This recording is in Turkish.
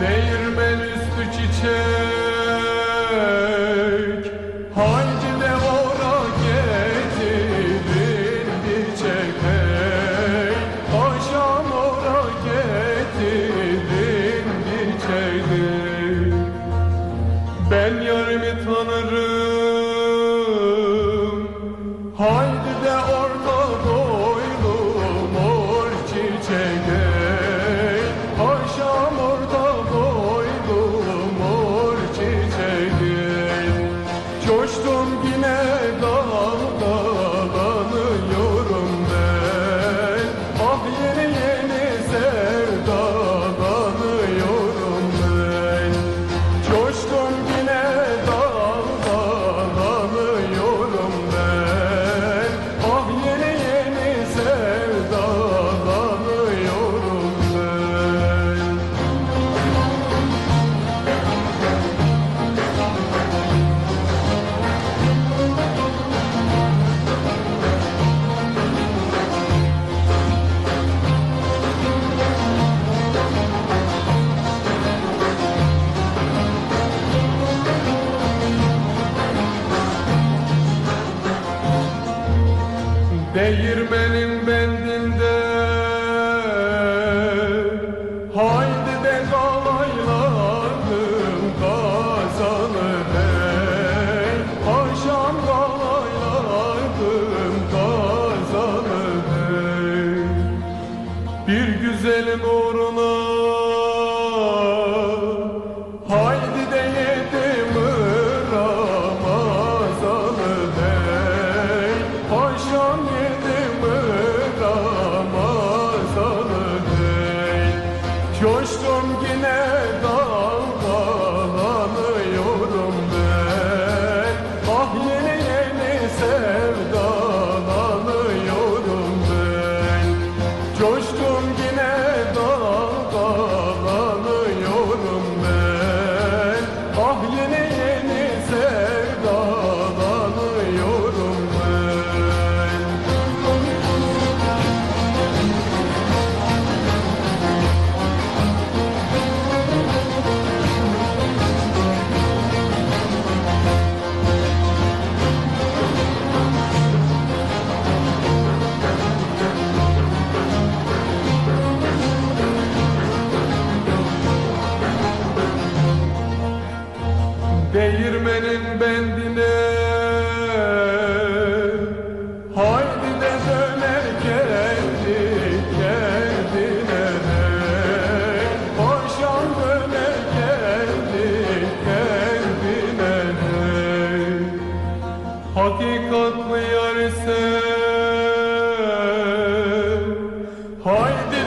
Değirmen üstü çiçek. Haydi de ora getirin bir çek hey Paşam ora getirin bir Ben yarımı tanıdım Değirmenin bendinde. Haydi de kalayladım kazanı hey Paşam kalayladım kazanı hey Bir güzelin uğruna yine dalgalanıyorum Değirmenin bendine. Haydi de döner kendi kendine. De Paşam döner kendi kendine. De Hakikatlı yar ise Haydi